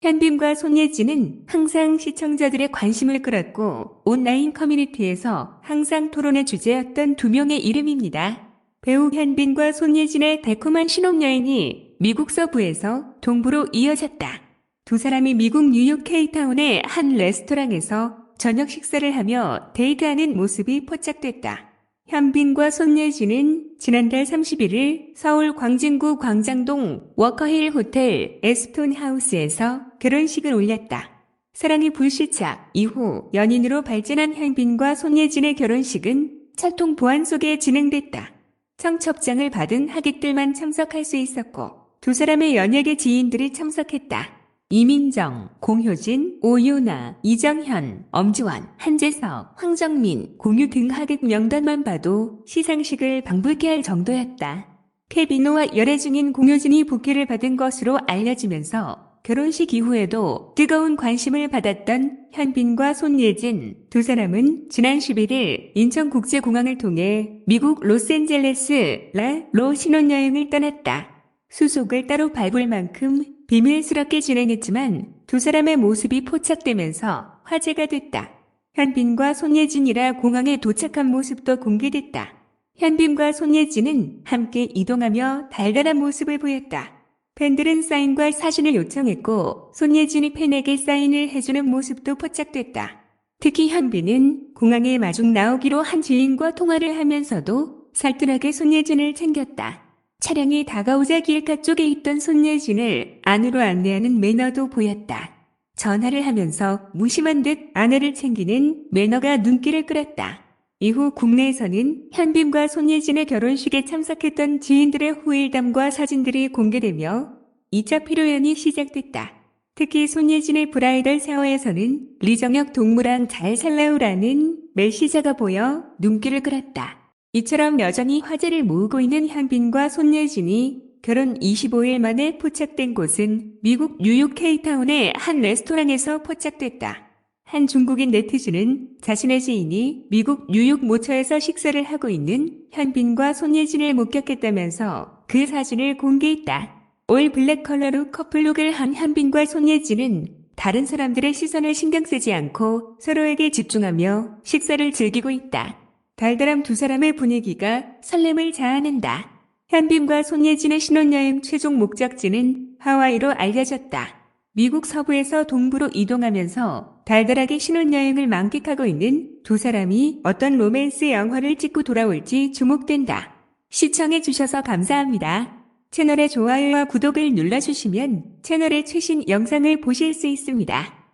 현빈과 손예진은 항상 시청자들의 관심을 끌었고 온라인 커뮤니티에서 항상 토론의 주제였던 두 명의 이름입니다. 배우 현빈과 손예진의 달콤한 신혼여행이 미국 서부에서 동부로 이어졌다. 두 사람이 미국 뉴욕 케이타운의 한 레스토랑에서 저녁 식사를 하며 데이트하는 모습이 포착됐다. 현빈과 손예진은 지난달 31일 서울 광진구 광장동 워커힐 호텔 에스톤 하우스에서 결혼식을 올렸다. 사랑이 불시착 이후 연인으로 발전한 현빈과 손예진의 결혼식은 찰통 보안 속에 진행됐다. 청첩장을 받은 하객들만 참석할 수 있었고 두 사람의 연예계 지인들이 참석했다. 이민정, 공효진, 오유나, 이정현, 엄지원, 한재석, 황정민, 공유 등 하객 명단만 봐도 시상식을 방불케 할 정도였다. 케비노와 열애 중인 공효진이 부케를 받은 것으로 알려지면서 결혼식 이후에도 뜨거운 관심을 받았던 현빈과 손예진 두 사람은 지난 11일 인천국제공항을 통해 미국 로스앤젤레스 라로 신혼여행을 떠났다. 수속을 따로 밟을 만큼 비밀스럽게 진행했지만 두 사람의 모습이 포착되면서 화제가 됐다. 현빈과 손예진이라 공항에 도착한 모습도 공개됐다. 현빈과 손예진은 함께 이동하며 달달한 모습을 보였다. 팬들은 사인과 사진을 요청했고 손예진이 팬에게 사인을 해주는 모습도 포착됐다. 특히 현빈은 공항에 마중 나오기로 한 지인과 통화를 하면서도 살뜰하게 손예진을 챙겼다. 차량이 다가오자 길가 쪽에 있던 손예진을 안으로 안내하는 매너도 보였다. 전화를 하면서 무심한 듯 아내를 챙기는 매너가 눈길을 끌었다. 이후 국내에서는 현빈과 손예진의 결혼식에 참석했던 지인들의 후일담과 사진들이 공개되며 2차 피로연이 시작됐다. 특히 손예진의 브라이덜 샤워에서는 리정혁 동무랑 잘 살라우라는 메시저가 보여 눈길을 끌었다. 이처럼 여전히 화제를 모으고 있는 현빈과 손예진이 결혼 25일 만에 포착된 곳은 미국 뉴욕 케이타운의 한 레스토랑에서 포착됐다. 한 중국인 네티즌은 자신의 지인이 미국 뉴욕 모처에서 식사를 하고 있는 현빈과 손예진을 목격했다면서 그 사진을 공개했다. 올 블랙 컬러로 커플룩을 한 현빈과 손예진은 다른 사람들의 시선을 신경 쓰지 않고 서로에게 집중하며 식사를 즐기고 있다. 달달한 두 사람의 분위기가 설렘을 자아낸다. 현빈과 손예진의 신혼여행 최종 목적지는 하와이로 알려졌다. 미국 서부에서 동부로 이동하면서 달달하게 신혼여행을 만끽하고 있는 두 사람이 어떤 로맨스 영화를 찍고 돌아올지 주목된다. 시청해주셔서 감사합니다. 채널의 좋아요와 구독을 눌러주시면 채널의 최신 영상을 보실 수 있습니다.